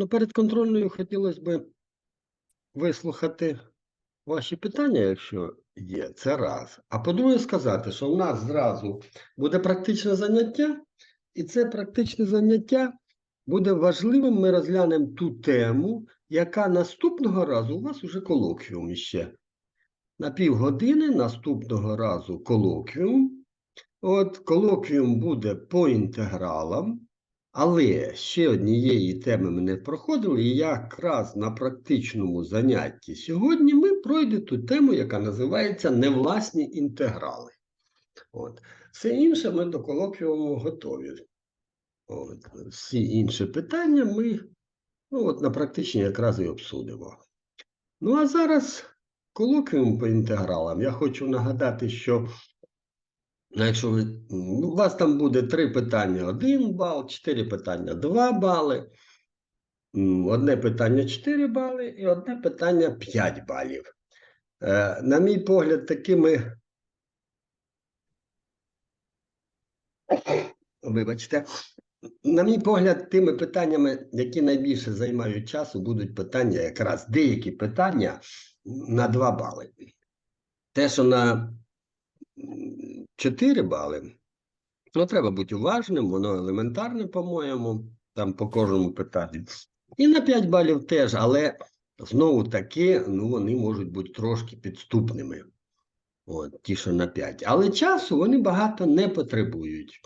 Ну, перед контрольною хотілося б вислухати ваші питання, якщо є, це раз. А по-друге, сказати, що в нас зразу буде практичне заняття, і це практичне заняття буде важливим. Ми розглянемо ту тему, яка наступного разу у вас уже колоквіум іще. На півгодини наступного разу колоквіум. От колоквіум буде по інтегралам. Але ще однієї теми ми не проходили, і якраз на практичному занятті сьогодні ми пройдемо ту тему, яка називається невласні інтеграли. От. Все інше ми до колоквіуму готові. От. Всі інші питання ми ну, от, на практичній якраз і обсудимо. Ну а зараз колоквіум по інтегралам. Я хочу нагадати, що якщо ви, ну, у вас там буде три питання 1 бал, чотири питання 2 бали, одне питання 4 бали і одне питання 5 балів. Е, на мій погляд, такими. Вибачте, на мій погляд, тими питаннями, які найбільше займають часу, будуть питання, якраз деякі питання на 2 бали. Те, що на 4 бали. Ну, треба бути уважним, воно елементарне, по-моєму, там по кожному питанню. І на 5 балів теж, але знову таки, ну, вони можуть бути трошки підступними. От, ті, що на 5. Але часу вони багато не потребують.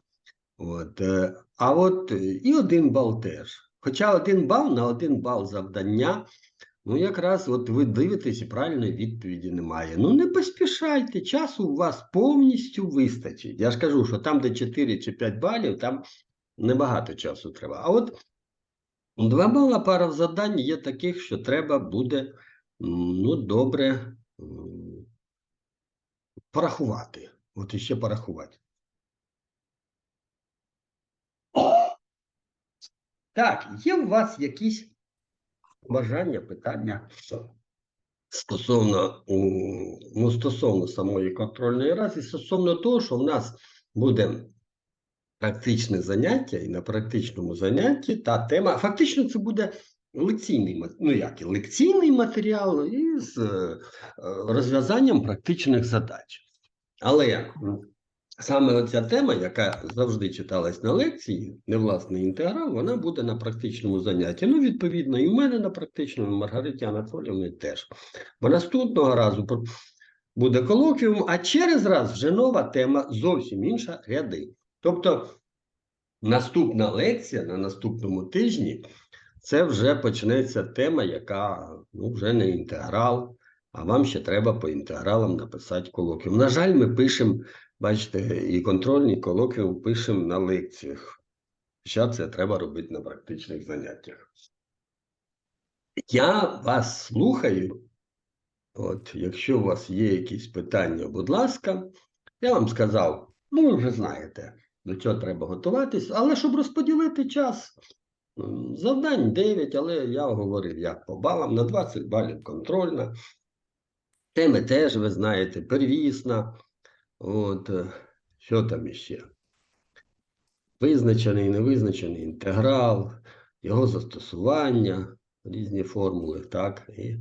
От, е, а от е, і один бал теж. Хоча один бал на один бал завдання Ну, якраз от ви дивитесь і правильної відповіді немає. Ну, не поспішайте, часу у вас повністю вистачить. Я ж кажу, що там, де 4 чи 5 балів, там небагато часу треба. А от два бала пара завдань є таких, що треба буде ну, добре порахувати. От іще порахувати. Так, є у вас якісь бажання, питання стосовно, ну, стосовно самої контрольної рази, стосовно того, що в нас буде практичне заняття, і на практичному занятті та тема, фактично це буде лекційний, ну як і лекційний матеріал із е, розв'язанням практичних задач. Але Саме оця тема, яка завжди читалась на лекції, невласний інтеграл, вона буде на практичному занятті. Ну, відповідно, і в мене на практичному, Маргариті Анатоліївни теж. Бо наступного разу буде колоквіум, а через раз вже нова тема, зовсім інша ряди. Тобто наступна лекція на наступному тижні це вже почнеться тема, яка ну, вже не інтеграл, а вам ще треба по інтегралам написати колоквіум. На жаль, ми пишемо. Бачите, і контрольні колоквіум пишемо на лекціях. Ще це треба робити на практичних заняттях. Я вас слухаю. От, якщо у вас є якісь питання, будь ласка, я вам сказав, ну, ви вже знаєте, до чого треба готуватись, але щоб розподілити час, завдань 9, але я говорив, як по балам, на 20 балів контрольна. Теми теж, ви знаєте, первісна. От, е, що там іще? Визначений, невизначений інтеграл, його застосування, різні формули, так, і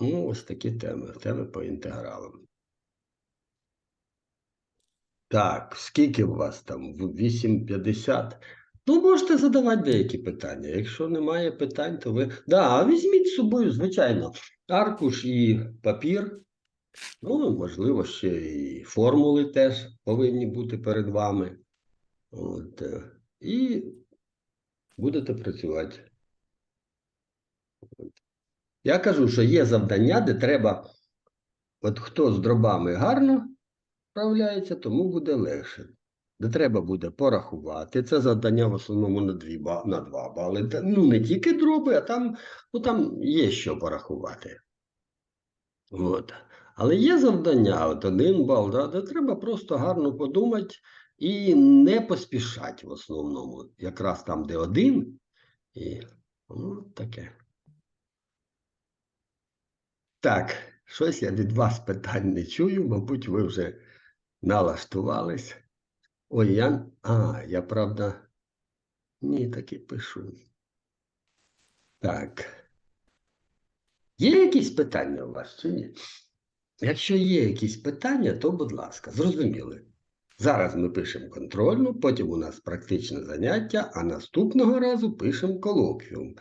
ну, ось такі теми, теми по інтегралам. Так, скільки у вас там? 8.50? Ну, можете задавати деякі питання. Якщо немає питань, то ви. Да, візьміть з собою, звичайно, аркуш і папір. Ну, можливо, ще і формули теж повинні бути перед вами. От, е, і будете працювати. Я кажу, що є завдання, де треба, от хто з дробами гарно справляється, тому буде легше. Де треба буде порахувати. Це завдання в основному на, дві, на 2 бали. Ну, не тільки дроби, а там, ну, там є що порахувати. От. Але є завдання, от один бал, да, де треба просто гарно подумати і не поспішати в основному. Якраз там, де один, і ну, таке. Так, щось я від вас питань не чую, мабуть, ви вже налаштувались. Ой, я. А, я правда. Ні, таки пишу. Так. Є якісь питання у вас чи ні? Якщо є якісь питання, то будь ласка, зрозуміли. Зараз ми пишемо контрольну, потім у нас практичне заняття, а наступного разу пишемо колоквіум,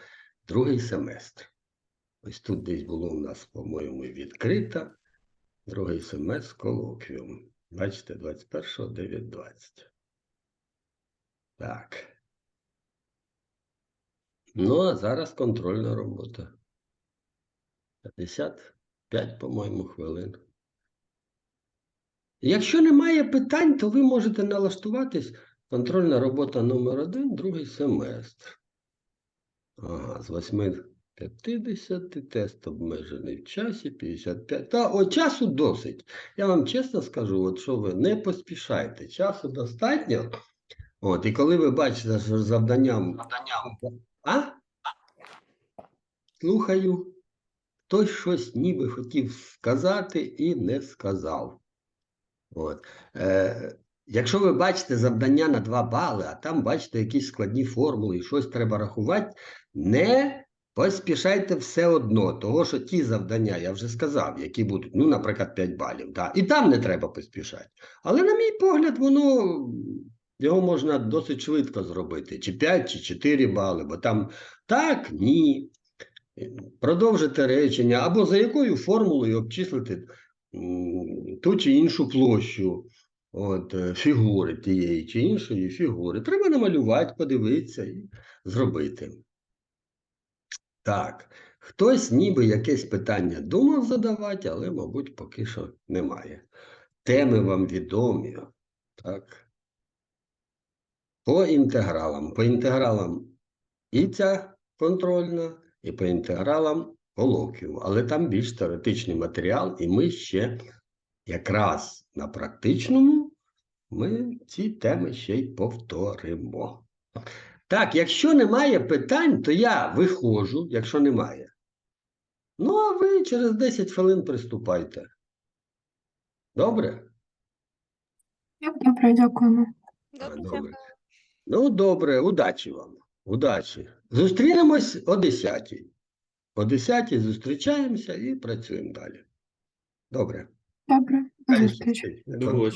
другий семестр. Ось тут десь було у нас, по-моєму, відкрита. Другий семестр колоквіум. Бачите, 21 9.20. Так. Ну, а зараз контрольна робота. 55, по-моєму, хвилин. Якщо немає питань, то ви можете налаштуватись. Контрольна робота номер один, другий семестр. Ага, з 8.50 тест обмежений в часі, 55. Та о, часу досить. Я вам чесно скажу, от що ви не поспішайте. Часу достатньо. От, і коли ви бачите, що завданням. А? Слухаю. Хтось щось ніби хотів сказати і не сказав. От. Е, якщо ви бачите завдання на 2 бали, а там бачите якісь складні формули і щось треба рахувати, не поспішайте все одно, того що ті завдання, я вже сказав, які будуть, ну, наприклад, 5 балів, да, і там не треба поспішати. Але, на мій погляд, воно його можна досить швидко зробити, чи 5, чи 4 бали, бо там так, ні. Продовжити речення, або за якою формулою обчислити ту чи іншу площу от, е, фігури тієї чи іншої фігури. Треба намалювати, подивитися і зробити. Так, хтось ніби якесь питання думав задавати, але, мабуть, поки що немає. Теми вам відомі. Так. По інтегралам. По інтегралам і ця контрольна, і по інтегралам колоквіум. Але там більш теоретичний матеріал, і ми ще якраз на практичному ми ці теми ще й повторимо. Так, якщо немає питань, то я виходжу, якщо немає. Ну, а ви через 10 хвилин приступайте. Добре? Добре, дякуємо. А, Добре. Ну, добре, удачі вам. Удачі. Зустрінемось о 10. О 10 зустрічаємося і працюємо далі. Добре. Добре, до зустрічі. До.